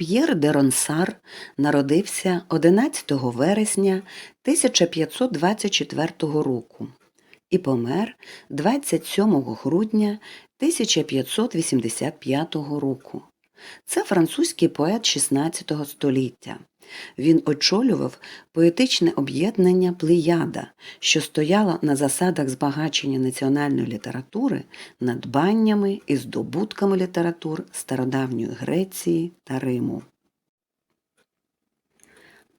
П'єр де Ронсар народився 11 вересня 1524 року і помер 27 грудня 1585 року. Це французький поет XVI століття. Він очолював поетичне об'єднання Плеяда, що стояло на засадах збагачення національної літератури надбаннями і здобутками літератур стародавньої Греції та Риму.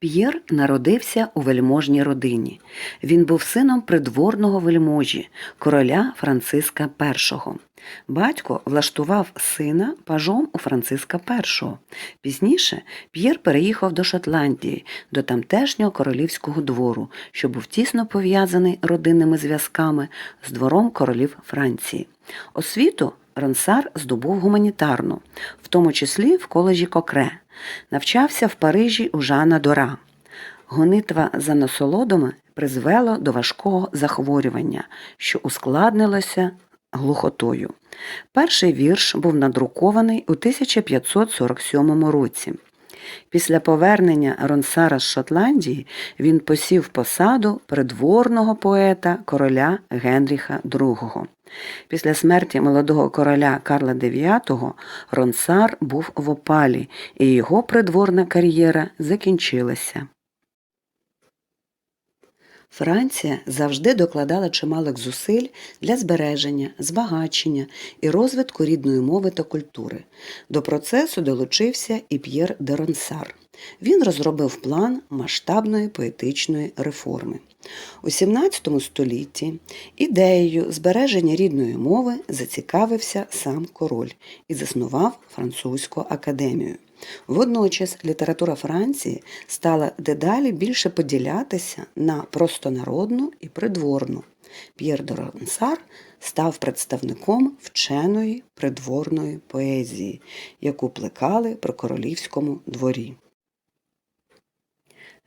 П'єр народився у вельможній родині. Він був сином придворного вельможі, короля Франциска І. Батько влаштував сина пажом у Франциска І. Пізніше П'єр переїхав до Шотландії, до тамтешнього королівського двору, що був тісно пов'язаний родинними зв'язками з двором королів Франції. Освіту Ронсар здобув гуманітарну, в тому числі в коледжі Кокре. Навчався в Парижі у Жана Дора. Гонитва за насолодами призвела до важкого захворювання, що ускладнилося глухотою. Перший вірш був надрукований у 1547 році. Після повернення Ронсара з Шотландії він посів посаду придворного поета короля Генріха II. Після смерті молодого короля Карла IX Ронсар був в опалі, і його придворна кар'єра закінчилася. Франція завжди докладала чималих зусиль для збереження, збагачення і розвитку рідної мови та культури. До процесу долучився і П'єр де Ронсар. Він розробив план масштабної поетичної реформи. У XVII столітті ідеєю збереження рідної мови зацікавився сам король і заснував французьку академію. Водночас література Франції стала дедалі більше поділятися на простонародну і придворну. П'єр де Ронсар став представником вченої придворної поезії, яку плекали при королівському дворі.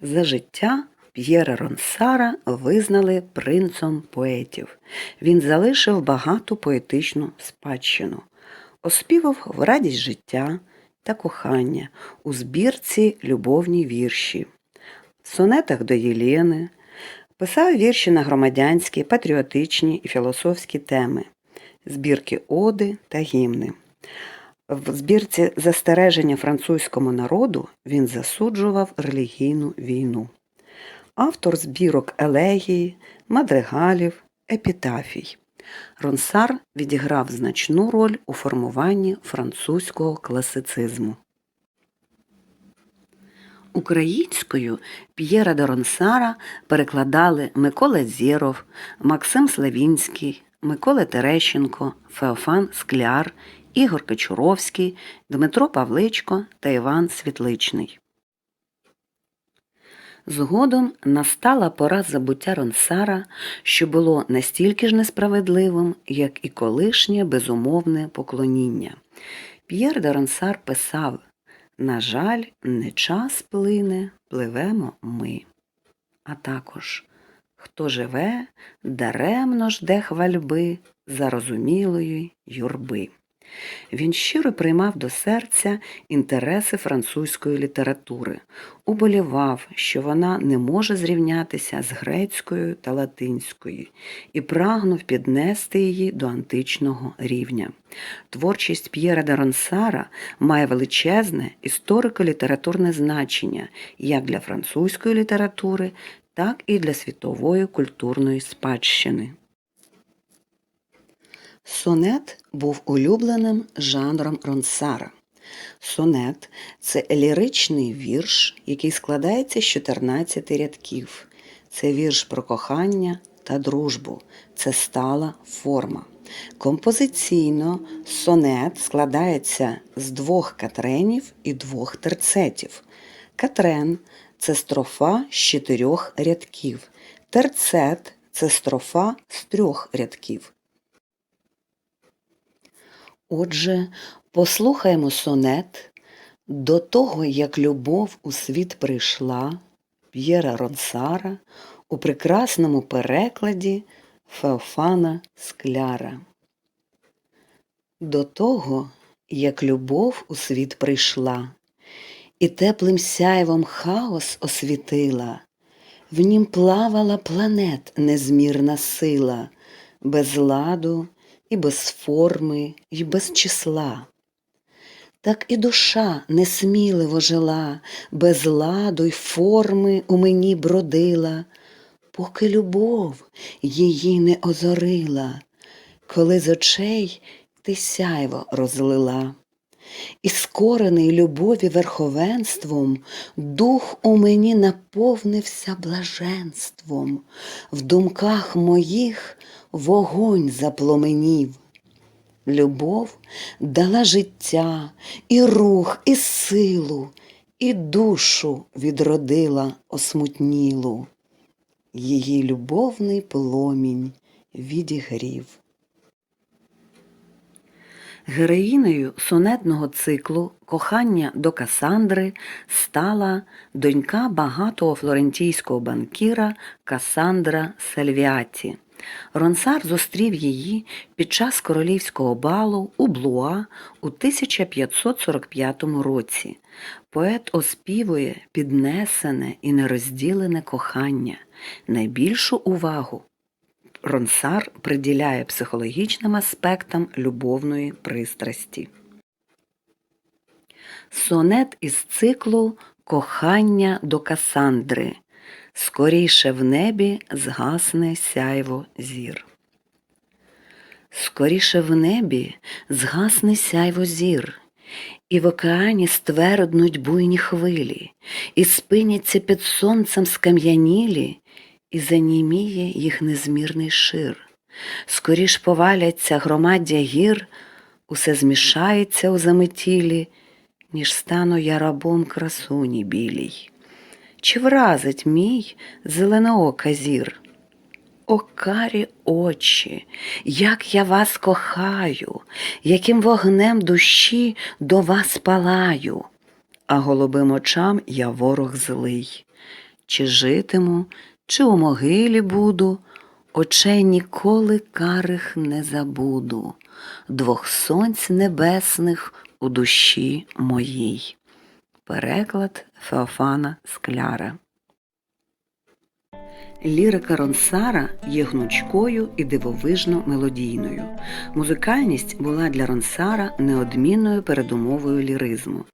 За життя П'єра Ронсара визнали принцом поетів. Він залишив багату поетичну спадщину, оспівав в радість життя та кохання у збірці любовні вірші, в сонетах до Єлени, писав вірші на громадянські, патріотичні і філософські теми, збірки оди та гімни. В збірці застереження французькому народу він засуджував релігійну війну. Автор збірок елегії, мадригалів, епітафій. Ронсар відіграв значну роль у формуванні французького класицизму. Українською П'єра де Ронсара перекладали Микола Зєров, Максим Славінський, Микола Терещенко, Феофан Скляр, Ігор Кочуровський, Дмитро Павличко та Іван Світличний. Згодом настала пора забуття Ронсара, що було настільки ж несправедливим, як і колишнє безумовне поклоніння. П'єр де Ронсар писав На жаль, не час плине, пливемо ми. А також Хто живе, даремно жде хвальби зарозумілої юрби. Він щиро приймав до серця інтереси французької літератури, уболівав, що вона не може зрівнятися з грецькою та латинською, і прагнув піднести її до античного рівня. Творчість П'єра де Ронсара має величезне історико-літературне значення як для французької літератури, так і для світової культурної спадщини. Сонет був улюбленим жанром Ронсара. Сонет це ліричний вірш, який складається з 14 рядків. Це вірш про кохання та дружбу. Це стала форма. Композиційно сонет складається з двох катренів і двох терцетів. Катрен це строфа з чотирьох рядків. Терцет це строфа з трьох рядків. Отже, послухаємо сонет до того, як любов у світ прийшла П'єра Ронсара у прекрасному перекладі Феофана Скляра. До того, як любов у світ прийшла, і теплим сяйвом хаос освітила, в нім плавала планет незмірна сила, без ладу і без форми, і без числа. Так і душа несміливо жила, без ладу й форми у мені бродила, поки любов її не озорила, коли з очей ти сяйво розлила. І скорений любові верховенством, дух у мені наповнився блаженством, в думках моїх вогонь запломенів. Любов дала життя, і рух, і силу, і душу відродила осмутнілу. Її любовний пломінь відігрів. Героїнею сонетного циклу Кохання до Касандри стала донька багатого флорентійського банкіра Касандра Сальвіаті. Ронсар зустрів її під час королівського балу у Блуа у 1545 році. Поет оспівує піднесене і нерозділене кохання, найбільшу увагу Ронсар приділяє психологічним аспектам любовної пристрасті. Сонет із циклу Кохання до Касандри. Скоріше в небі згасне сяйво зір. Скоріше в небі згасне сяйво зір, і в океані стверднуть буйні хвилі, і спиняться під сонцем скам'янілі, і заніміє їх незмірний шир. Скоріш поваляться громаддя гір, усе змішається у заметілі, ніж стану я рабом красуні білій. Чи вразить мій зеленоока зір? О, карі очі, як я вас кохаю, яким вогнем душі до вас палаю, а голубим очам я ворог злий. Чи житиму, чи у могилі буду, очей ніколи карих не забуду, двох сонць небесних у душі моїй. Переклад Феофана Скляра Лірика Ронсара є гнучкою і дивовижно мелодійною. Музикальність була для Ронсара неодмінною передумовою ліризму.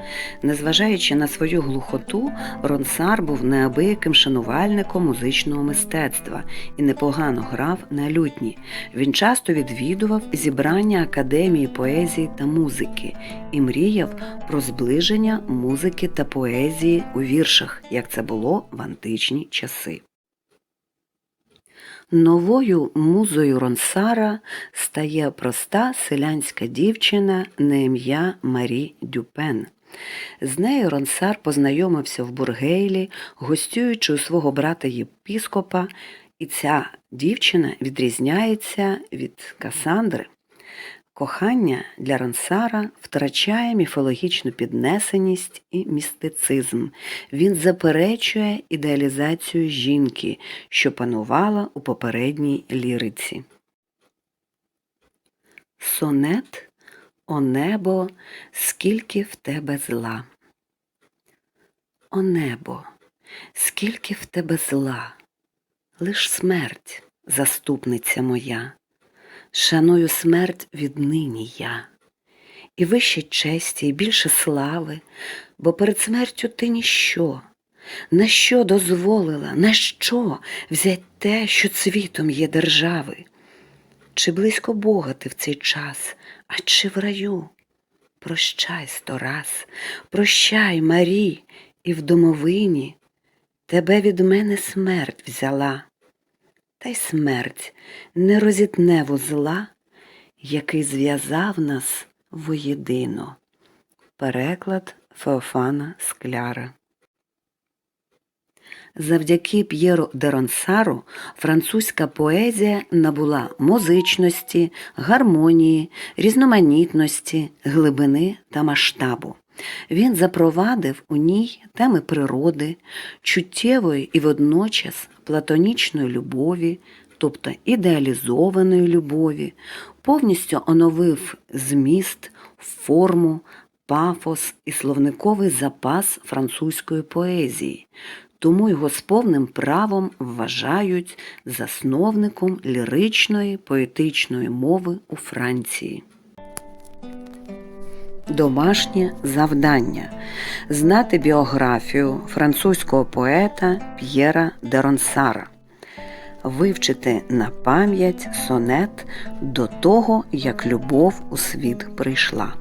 Незважаючи на свою глухоту, Ронсар був неабияким шанувальником музичного мистецтва і непогано грав на лютні. Він часто відвідував зібрання академії поезії та музики і мріяв про зближення музики та поезії у віршах, як це було в античні часи. Новою музою Ронсара стає проста селянська дівчина на ім'я Марі Дюпен. З нею Ронсар познайомився в Бургейлі, гостюючи у свого брата єпіскопа, і ця дівчина відрізняється від Касандри. Кохання для Ронсара втрачає міфологічну піднесеність і містицизм. Він заперечує ідеалізацію жінки, що панувала у попередній ліриці. Сонет О небо, скільки в тебе зла. О небо, скільки в тебе зла, лиш смерть, заступниця моя. Шаную смерть віднині я, і вище честі, і більше слави, бо перед смертю ти ніщо, на що дозволила, на що взять те, що цвітом є держави? Чи близько Бога ти в цей час, а чи в раю? Прощай сто раз, прощай, Марі, і в домовині. Тебе від мене смерть взяла та й смерть не розітне вузла, який зв'язав нас воєдино. Переклад Феофана Скляра. Завдяки П'єру де Ронсару французька поезія набула музичності, гармонії, різноманітності, глибини та масштабу. Він запровадив у ній теми природи, чуттєвої і водночас платонічної любові, тобто ідеалізованої любові, повністю оновив зміст, форму, пафос і словниковий запас французької поезії, тому його з повним правом вважають засновником ліричної поетичної мови у Франції. Домашнє завдання знати біографію французького поета П'єра де Ронсара, вивчити на пам'ять сонет до того, як любов у світ прийшла.